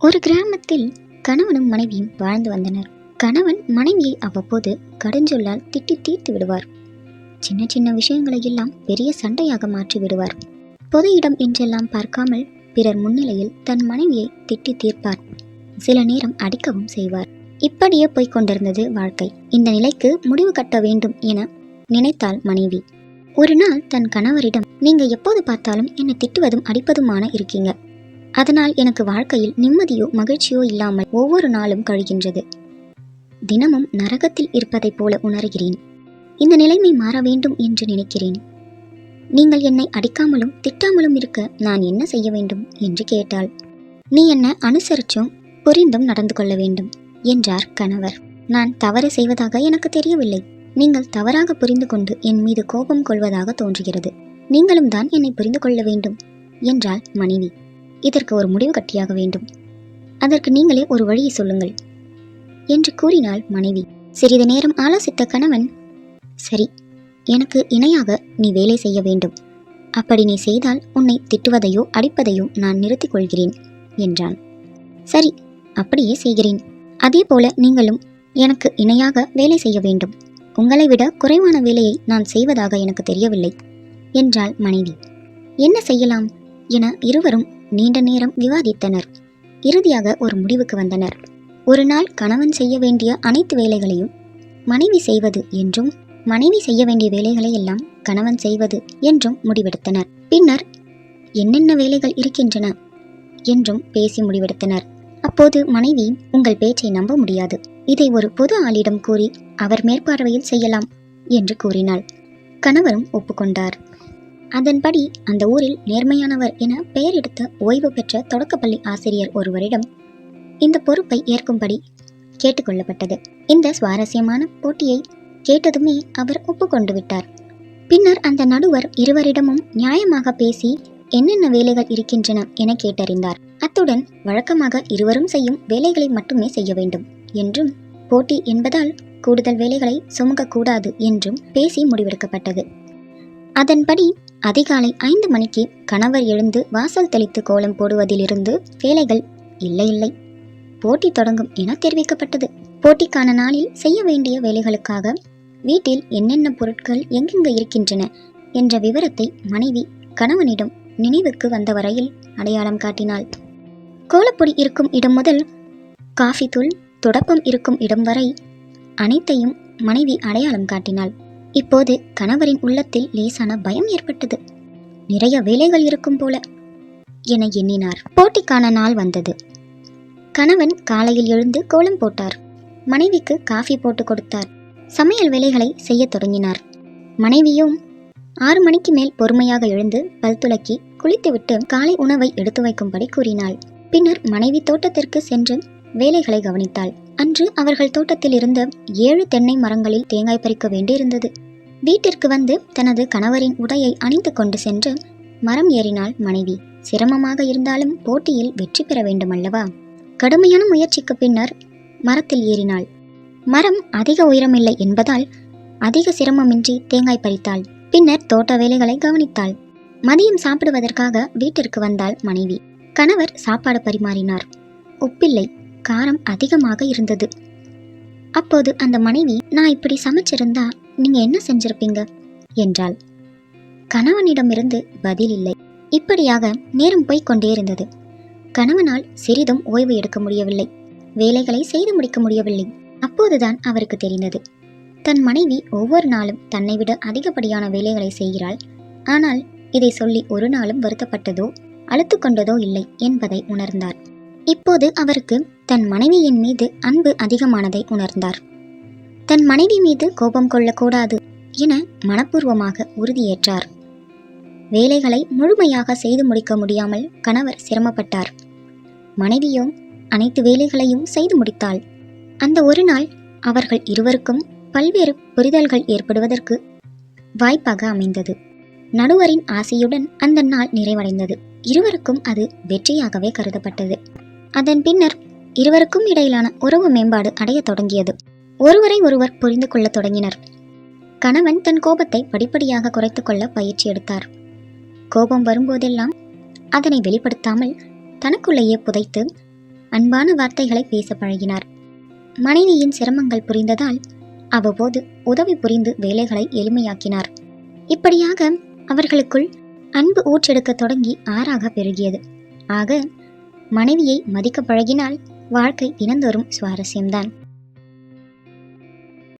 ஒரு கிராமத்தில் கணவனும் மனைவியும் வாழ்ந்து வந்தனர். கணவன் மனைவியை அவ்வப்போது கடுஞ்சொல்லால் திட்டி தீர்த்து விடுவார். சின்ன சின்ன விஷயங்களை எல்லாம் பெரிய சண்டையாக மாற்றி விடுவார். பொது இடம் என்றெல்லாம் பார்க்காமல் பிறர் முன்னிலையில் தன் மனைவியை திட்டி தீர்ப்பார். சில நேரம் அடிக்கவும் செய்வார். இப்படியே போய்க் கொண்டிருந்தது வாழ்க்கை. இந்த நிலைக்கு முடிவு கட்ட வேண்டும் என நினைத்தாள் மனைவி. ஒரு நாள் தன் கணவரிடம் நீங்க எப்போது பார்த்தாலும் என்னை திட்டுவதும் அடிப்பதுமான இருக்கீங்க. அதனால் எனக்கு வாழ்க்கையில் நிம்மதியோ மகிழ்ச்சியோ இல்லாமல் ஒவ்வொரு நாளும் கழிகின்றது. தினமும் நரகத்தில் இருப்பதைப் போல உணர்கிறேன். இந்த நிலைமை மாற வேண்டும் என்று நினைக்கிறேன். நீங்கள் என்னை அடிக்காமலும் திட்டாமலும் இருக்க நான் என்ன செய்ய வேண்டும் என்று கேட்டாள். நீ என்ன அனுசரிச்சும் புரிந்தும் நடந்து கொள்ள வேண்டும் என்றார் கணவர். நான் தவறு செய்வதாக எனக்கு தெரியவில்லை. நீங்கள் தவறாக புரிந்து கொண்டு என் மீது கோபம் கொள்வதாக தோன்றுகிறது. நீங்களும் தான் என்னை புரிந்து கொள்ள வேண்டும் என்றாள் மனைவி. இதற்கு ஒரு முடிவு கட்டியாக வேண்டும். அதற்கு நீங்களே ஒரு வழியை சொல்லுங்கள். என்று கூறினாள் மனைவி. சிறிது நேரம் ஆலோசித்த கணவன் சரி எனக்கு இணையாக நீ வேலை செய்ய வேண்டும். அப்படி நீ செய்தால் உன்னை திட்டுவதையோ அடிப்பதையோ நான் நிறுத்திக் கொள்கிறேன் என்றான் சரி அப்படியே செய்கிறேன். அதே போல நீங்களும் எனக்கு இணையாக வேலை செய்ய வேண்டும். உங்களை விட குறைவான வேலையை நான் செய்வதாக எனக்கு தெரியவில்லை என்றாள் மனைவி. என்ன செய்யலாம்? என இருவரும் நீண்ட நேரம் விவாதித்தனர். இறுதியாக ஒரு முடிவுக்கு வந்தனர். ஒரு நாள் கணவன் செய்ய வேண்டிய அனைத்து வேலைகளையும் மனைவி செய்வது என்றும் மனைவி செய்ய வேண்டிய வேலைகளை எல்லாம் கணவன் செய்வது என்றும் முடிவெடுத்தனர். பின்னர் என்னென்ன வேலைகள் இருக்கின்றன என்றும் பேசி முடிவெடுத்தனர். அப்போது மனைவி உங்கள் பேச்சை நம்ப முடியாது. இதை ஒரு பொது ஆளிடம் கூறி அவர் மேற்பார்வையில் செய்யலாம் என்று கூறினாள். கணவரும் ஒப்புக்கொண்டார். அதன்படி அந்த ஊரில் நேர்மையானவர் என பெயர் எடுத்த ஓய்வு பெற்ற தொடக்கப்பள்ளி ஆசிரியர் ஒருவரிடம் இந்த பொறுப்பை ஏற்கும்படி கேட்டுக்கொள்ளப்பட்டது. இந்த சுவாரஸ்யமான போட்டியை கேட்டதுமே அவர் ஒப்புக்கொண்டு விட்டார். பின்னர் அந்த நடுவர் இருவரிடமும் நியாயமாக பேசி என்னென்ன வேலைகள் இருக்கின்றன என கேட்டறிந்தார். அத்துடன் வழக்கமாக இருவரும் செய்யும் வேலைகளை மட்டுமே செய்ய வேண்டும் என்றும் போட்டி என்பதால் கூடுதல் வேலைகளை சுமக்கக்கூடாது என்றும் பேசி முடிவெடுக்கப்பட்டது. அதன்படி அதிகாலை ஐந்து மணிக்கு கணவர் எழுந்து வாசல் தெளித்து கோலம் போடுவதிலிருந்து வேலைகள் இல்லை இல்லை. போட்டி தொடங்கும் என தெரிவிக்கப்பட்டது. போட்டிக்கான நாளில் செய்ய வேண்டிய வேலைகளுக்காக வீட்டில் என்னென்ன பொருட்கள் எங்கெங்க இருக்கின்றன என்ற விவரத்தை மனைவி கணவனிடம் நினைவுக்கு வந்த வரையில் அடையாளம் காட்டினாள். கோலப்பொடி இருக்கும் இடம் முதல் காஃபி தூள் தொடப்பம் இருக்கும் இடம் வரை அனைத்தையும் மனைவி அடையாளம் காட்டினாள். இப்போது கணவரின் உள்ளத்தில் லேசான பயம் ஏற்பட்டது. நிறைய வேலைகள் இருக்கும் போல என எண்ணினார். போட்டிக்கான நாள் வந்தது. கணவன் காலையில் எழுந்து கோலம் போட்டார். மனைவிக்கு காஃபி போட்டு கொடுத்தார். சமையல் வேலைகளை செய்யத் தொடங்கினார். மனைவியும் ஆறு மணிக்கு மேல் பொறுமையாக எழுந்து பல் துலக்கி குளித்துவிட்டு காலை உணவை எடுத்து வைக்கும்படி கூறினாள். பின்னர் மனைவி தோட்டத்திற்கு சென்று வேலைகளை கவனித்தாள். அன்று அவர்கள் தோட்டத்தில் இருந்த ஏழு தென்னை மரங்களில் தேங்காய் பறிக்க வேண்டியிருந்தது. வீட்டிற்கு வந்து தனது கணவரின் உடையை அணிந்து கொண்டு சென்று மரம் ஏறினாள் மனைவி. சிரமமாக இருந்தாலும் போட்டியில் வெற்றி பெற வேண்டுமல்லவா? கடுமையான முயற்சிக்கு பின்னர் மரத்தில் ஏறினாள். மரம் அதிக உயரமில்லை என்பதால் அதிக சிரமமின்றி தேங்காய் பறித்தாள். பின்னர் தோட்ட வேலைகளை கவனித்தாள். மதியம் சாப்பிடுவதற்காக வீட்டிற்கு வந்தாள் மனைவி. கணவர் சாப்பாடு பரிமாறினார். உப்பில்லை காரம் அதிகமாக இருந்தது. அப்போது அந்த மனைவி நான் இப்படி சமைச்சிருந்தா நீங்க என்ன செஞ்சிருப்பீங்க? என்றாள். கணவனிடமிருந்து பதில் இல்லை. இப்படியாக நேரம் போய்க் கொண்டே இருந்தது. கணவனால் சிறிதும் ஓய்வு எடுக்க முடியவில்லை. வேலைகளை செய்து முடிக்க முடியவில்லை. அப்போதுதான் அவருக்கு தெரிந்தது. தன் மனைவி ஒவ்வொரு நாளும் தன்னை விட அதிகப்படியான வேலைகளை செய்கிறாள். ஆனால் இதை சொல்லி ஒரு நாளும் வருத்தப்பட்டதோ அழுத்து கொண்டதோ இல்லை என்பதை உணர்ந்தார். இப்போது அவருக்கு தன் மனைவியின் மீது அன்பு அதிகமானதை உணர்ந்தார். தன் மனைவி மீது கோபம் கொள்ளக்கூடாது என மனப்பூர்வமாக உறுதியேற்றார். வேலைகளை முழுமையாக செய்து முடிக்க முடியாமல் கணவர் சிரமப்பட்டார். மனைவியோ அனைத்து வேலைகளையும் செய்து முடித்தாள். அந்த ஒரு நாள் அவர்கள் இருவருக்கும் பல்வேறு புரிதல்கள் ஏற்படுவதற்கு வாய்ப்பாக அமைந்தது. நடுவரின் ஆசையுடன் அந்த நாள் நிறைவடைந்தது. இருவருக்கும் அது வெற்றியாகவே கருதப்பட்டது. அதன் பின்னர் இருவருக்கும் இடையிலான உறவு மேம்பாடு அடையத் தொடங்கியது. ஒருவரை ஒருவர் புரிந்து கொள்ளத் தொடங்கினர். கணவன் தன் கோபத்தை படிப்படியாக குறைத்து கொள்ள பயிற்சி எடுத்தார். கோபம் வரும்போதெல்லாம் அதனை வெளிப்படுத்தாமல் தனக்குள்ளேயே புதைத்து அன்பான வார்த்தைகளை பேச பழகினார். மனைவியின் சிரமங்கள் புரிந்ததால் அவ்வப்போது உதவி புரிந்து வேலைகளை எளிமையாக்கினார். இப்படியாக அவர்களுக்குள் அன்பு ஊற்றெடுக்க தொடங்கி ஆறாக பெருகியது. ஆக மனைவியை மதிக்க பழகினால் வாழ்க்கை தினந்தோறும் சுவாரஸ்யம்தான்.